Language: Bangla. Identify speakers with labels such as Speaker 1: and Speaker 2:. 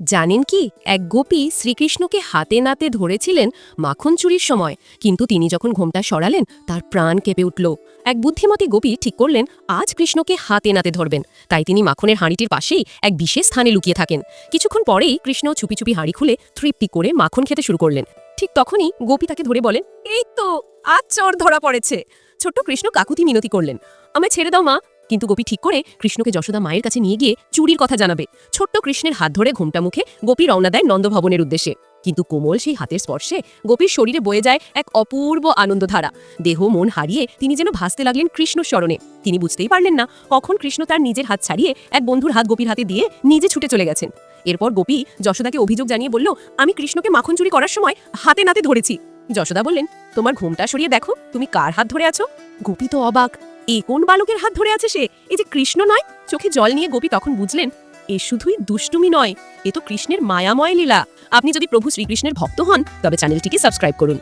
Speaker 1: জানেন কি, এক গোপী শ্রীকৃষ্ণকে হাতে নাতে ধরেছিলেন মাখন চুরির সময়। কিন্তু তিনি যখন ঘোমটা সরালেন, তার প্রাণ কেঁপে উঠল। এক বুদ্ধিমতী গোপী ঠিক করলেন, আজ কৃষ্ণকে হাতে নাতে ধরবেন। তাই তিনি মাখনের হাঁড়িটির পাশেই এক বিশেষ স্থানে লুকিয়ে থাকেন। কিছুক্ষণ পরেই কৃষ্ণ চুপি চুপি হাঁড়ি খুলে তৃপ্তি করে মাখন খেতে শুরু করলেন। ঠিক তখনই গোপী তাকে ধরে বলেন, এই তো, আজ চোর ধরা পড়েছে। ছোট্ট কৃষ্ণ কাকুতি মিনতি করলেন, আমায় ছেড়ে দাও মা কিন্তু গোপী ঠিক করে কৃষ্ণকে যশোদা মায়ের কাছে নিয়ে গিয়ে চুরির কথা জানাবে। ছোট্ট কৃষ্ণের হাত ধরে ঘোমটা মুখে গোপী রওনা দেয় নন্দভবনের উদ্দেশ্যে। কিন্তু কোমল সেই হাতের স্পর্শে গোপীর শরীরে বয়ে যায় এক অপূর্ব আনন্দধারা। দেহ, মন হারিয়ে তিনি যেন ভাসতে লাগলেন কৃষ্ণ স্মরণে। তিনি বুঝতেই পারলেন না কখন কৃষ্ণ তার নিজের হাত ছাড়িয়ে এক বন্ধুর হাত গোপীর হাতে দিয়ে নিজে ছুটে চলে গেছেন। এরপর গোপী যশোদাকে অভিযোগ জানিয়ে বলল, আমি কৃষ্ণকে মাখন চুরি করার সময় হাতে নাতে ধরেছি। যশোদা বললেন, তোমার ঘোমটা সরিয়ে দেখো, তুমি কার হাত ধরে আছো? গোপী তো অবাক। এ কোন বালকের হাত ধরে আছে সে? এ যে কৃষ্ণ নয়? চোখে জল নিয়ে গোপী তখন বুঝলেন, এ শুধুই দুষ্টুমি নয়, এ তো কৃষ্ণের মায়াময় লীলা। আপনি যদি প্রভু শ্রীকৃষ্ণের ভক্ত হন, তবে চ্যানেলটিকে সাবস্ক্রাইব করুন।